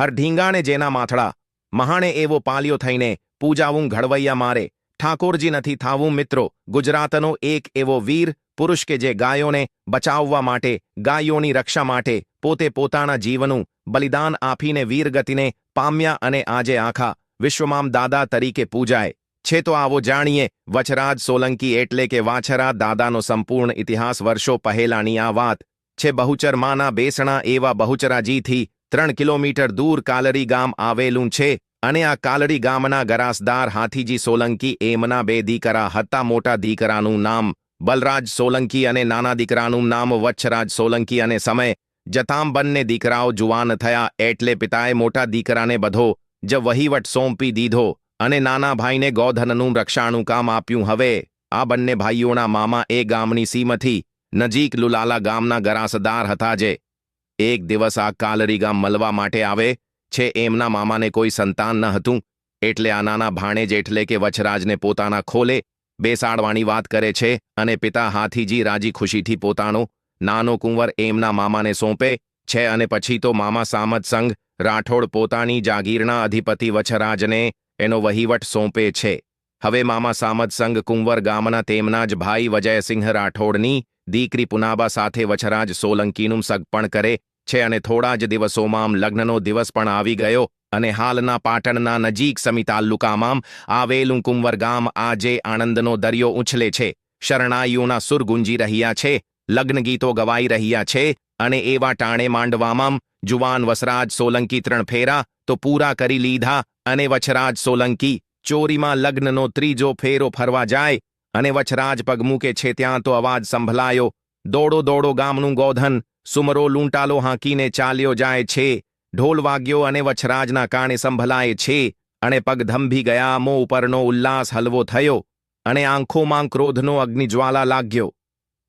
હર ઢીંગાણે જેના માથડા. મહાણે એવો પાલ્યો થઈને પૂજાવું ઘડવૈયા મારે. ઠાકોરજી નથી થાવું મિત્રો, ગુજરાતનો એક એવો વીર, પુરુષ કે જે ગાયોને બચાવવા માટે, ગાયોની રક્ષા માટે પોતે પોતાના જીવનું બલિદાન આપીને વીરગતિને પામ્યા અને આજે આખા વિશ્વમાં દાદા તરીકે પૂજાય. છે તો આવો જાણીએ, વચરાજ સોલંકી એટલે કે વાછરા દાદાનો સંપૂર્ણ ઇતિહાસ વર્ષો પહેલાની આ વાત. છે બહુચરમાના બેસણા એવા બહુચરાજીથી ત્રણ કિલોમીટર દૂર કાલરી ગામ આવેલું છે અને આ કાલરી ગામના ગરાસદાર હાથીજી સોલંકી એમના બે દીકરા હતા. મોટા દીકરાનું નામ બલરાજ સોલંકી અને નાના દીકરાનું નામ વચ્છરાજ સોલંકી અને સમય જતામ બંને દીકરાઓ જુવાન થયા એટલે પિતાએ મોટા દીકરાને બધો જ વહીવટ સોંપી દીધો અને નાના ભાઈને ગોધનનું રક્ષાનું કામ આપ્યું. હવે આ બંને ભાઈઓના મામા એ ગામની સીમથી નજીક લુલાલા ગામના ગરાસદાર હતા જે એક દિવસ આ કાલરી ગામ મળવા માટે આવે, છે એમના મામાને કોઈ સંતાન ન હતું, એટલે આ નાના ભાણેજ એટલે કે વચરાજને પોતાના ખોલે, બેસાડવાની વાત કરે છે અને પિતા હાથીજી રાજી ખુશીથી પોતાનો નાનો કુંવર એમના મામાને સોંપે, છે અને પછી તો મામા સામત સંઘ રાઠોડ પોતાની જાગીરના અધિપતિ વછરાજને એનો વહીવટ સોંપે છે. હવે મામા સામત સંઘ કુંવર ગામના તેમના જ ભાઈ વજયસિંહ રાઠોડની દીકરી પુનાબા સાથે વછરાજ સોલંકીનું સગપણ કરે છે અને થોડા જ દિવસોમાં લગ્નનો દિવસ પણ આવી ગયો અને હાલના પાટણના નજીક સમી તાલુકામાં આવેલું કુંવર ગામ આજે આનંદનો દરિયો ઉછલે છે. શરણાઈઓના સુર ગુંજી રહ્યા છે લગ્ન ગીતો ગવાઈ રહ્યા છે અને એવા ટાણે માંડવામાં જુવાન વસરાજ સોલંકી ત્રણ ફેરા તો પૂરા કરી લીધા અને વછરાજ સોલંકી ચોરીમાં લગ્નનો ત્રીજો ફેરો ફરવા જાય અને વછરાજ પગ મૂકે છે ત્યાં તો અવાજ સંભળાયો દોડો દોડો ગામનું ગોધન, સુમરો લૂંટાલો હાંકીને ચાલ્યો જાય છે, ઢોલ વાગ્યો અને વછરાજના કાણે સંભળાય છે, અને પગ ધંભી ગયા, મો ઉપરનો ઉલ્લાસ હલવો થયો, અને આંખોમાં ક્રોધનો અગ્નિજ્વાલા લાગ્યો.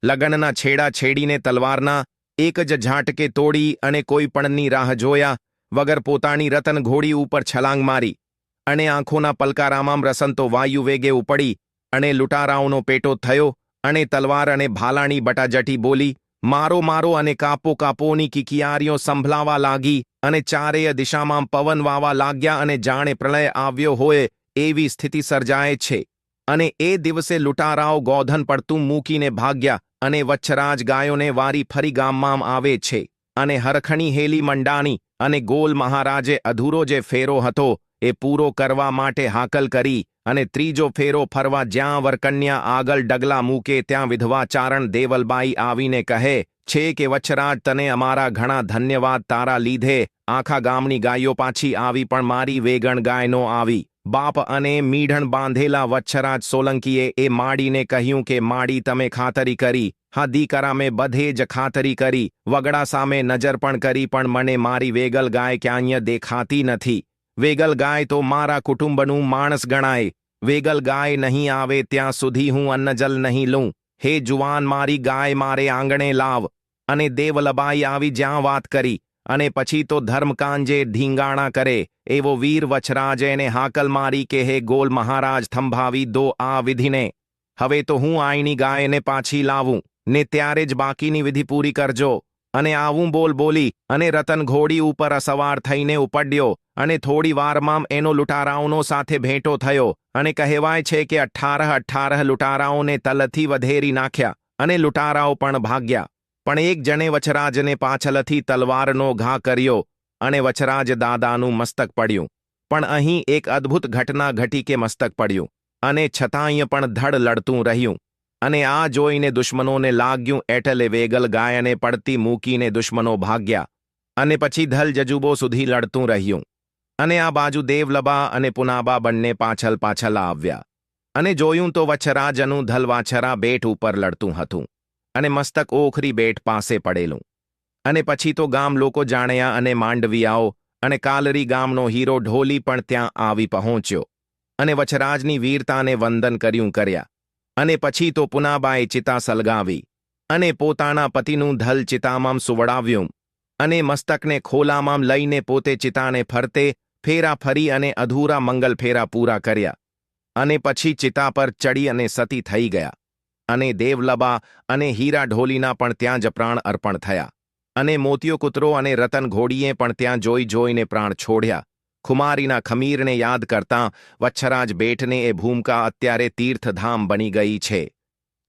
લગનના છેડા છેડીને તલવારના, એક જ ઝાટકે તોડી અને કોઈ પણની રાહ જોયા, વગર પોતાની રતન ઘોડી ઉપર છલાંગ મારી, અને આંખોના પલકારામાં રસંતો વાયુ વેગે ઉપડી અને લૂંટારાઓનો પેટો થયો અને તલવાર અને ભાલાણી બટાજટી બોલી, મારો મારો અને કાપો, કાપોની કિકિયારીઓ સંભળાવા લાગી અને ચારેય દિશામાં પવન વાવા લાગ્યા અને જાણે પ્રલય આવ્યો હોય એવી સ્થિતિ સર્જાય છે. અને એ દિવસે લૂંટારાઓ ગોધન પડતું મૂકીને ભાગ્યા અને વચ્છરાજ ગાયોને વારી ફરી ગામમાં આવે છે. અને હરખણી હેલી મંડાણી અને ગોલ મહારાજે અધૂરો જે ફેરો હતો એ પૂરો કરવા માટે હાકલ કરી અને ત્રીજો ફેરો ફરવા જ્યાં વરકન્યા આગળ ડગલા મૂકે ત્યાં વિધવા ચારણ દેવલબાઈ આવીને કહે, છે કે વચ્છરાજ તને અમારા ઘણા ધન્યવાદ તારા લીધે, આખા ગામની ગાયો પાછી આવી પણ મારી વેગણ ગાયનો આવી. બાપ અને મીઢણ બાંધેલા વચ્છરાજ સોલંકીએ એ માડીને કહ્યું કે, માડી, તમે ખાતરી કરી. હા, દીકરા, મેં બધે જ ખાતરી કરી. વગડા સામે નજર પણ કરી પણ મને મારી વેગલ ગાય ક્યાંય દેખાતી નથી. વેગલ ગાય તો મારા કુટુંબનું માણસ ગણાય. વેગલ ગાય નહીં આવે ત્યાં સુધી હું અન્નજલ નહીં લઉં. હે જુવાન, મારી ગાય મારે આંગણે લાવ. અને દેવલબાઈ આવી જ્યાં વાત કરી. અને પછી તો ધર્મકાંજે ઢીંગાણા કરે. એવો વીર વછરાજ એને હાકલ મારી કે હે ગોલ મહારાજ થંભાવી દો આ વિધિને. હવે તો હું આઈની ગાયને પાછી લાવું. ને ત્યારે જ બાકીની વિધિ પૂરી કરજો. અને આવું બોલ બોલી અને રતન ઘોડી ઉપર અસવાર થઈને ઉપડ્યો અને થોડી વારમાં એનો લૂંટારાઓનો સાથે ભેટો થયો અને કહેવાય છે કે અઠાર અઠ્ઠારહ લૂંટારાઓને તલથી વધેરી નાખ્યા અને લૂંટારાઓ પણ ભાગ્યા. પણ એક જણે વચરાજને પાછળથી તલવારનો ઘા કર્યો અને વચરાજ દાદાનું મસ્તક પડ્યું. પણ અહીં એક અદ્ભુત ઘટના ઘટી કે મસ્તક પડ્યું અને છતાંય પણ ધડ લડતું રહ્યું. અને આ જોઈને દુશ્મનોને લાગ્યું એટલે વેગલ ગાયને પડતી મૂકીને દુશ્મનો ભાગ્યા અને પછી ધલ જજુબો સુધી લડતું રહ્યું. અને આ બાજુ દેવલબા અને પુનાબા બંને પાછળ પાછળ આવ્યા. અને જોયું તો વચ્છરાજનું ધલવાછરા બેટ ઉપર લડતું હતું અને મસ્તક ઓખરી બેટ પાસે પડેલું. અને પછી તો ગામ લોકો જાણ્યા અને માંડવીયાઓ અને કાલરી ગામનો હીરો ઢોલી પણ ત્યાં આવી પહોંચ્યો અને વચ્છરાજની વીરતાને વંદન કર્યું કર્યા. અને પછી તો પુનાબાએ ચિતા સલગાવી અને પોતાના પતિનું ધલ ચિતામાં સુવડાવ્યું અને મસ્તકને ખોલામાં લઈને પોતે ચિતાને ફરતે ફેરા ફરી અને અધૂરા મંગલ ફેરા પૂરા કર્યા અને પછી ચિતા પર ચડી અને સતી થઈ ગયા અને દેવલબા અને હીરા ઢોલીના પણ ત્યાં જ પ્રાણ અર્પણ થયા અને મોતિયો કૂતરો અને રતન ઘોડીએ પણ ત્યાં જોઈ જોઈને પ્રાણ છોડ્યા ખુમારીના ખમીરને યાદ કરતાં વચ્છરાજ બેટને એ ભૂમિકા અત્યારે તીર્થધામ બની ગઈ છે.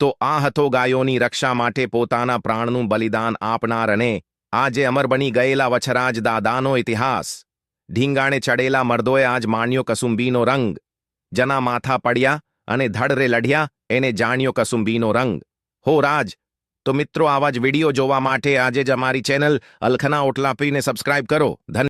તો આ હતો ગાયોની રક્ષા માટે પોતાના પ્રાણનું બલિદાન આપનાર અને આજે અમર બની ગયેલા વછરાજ દાદાનો ઇતિહાસ. ઢીંગાણે ચડેલા મર્દોએ આજ માણ્યો કસુંબીનો રંગ. જના માથા પડ્યા અને ધડરે લઢ્યા, એને જાણ્યો કસુંબીનો રંગ. હો રાજ! તો મિત્રો આવા જ વીડિયો જોવા માટે આજે જ અમારી ચેનલ અલખના ઓટલાપીને સબસ્ક્રાઇબ કરો. ધન્ય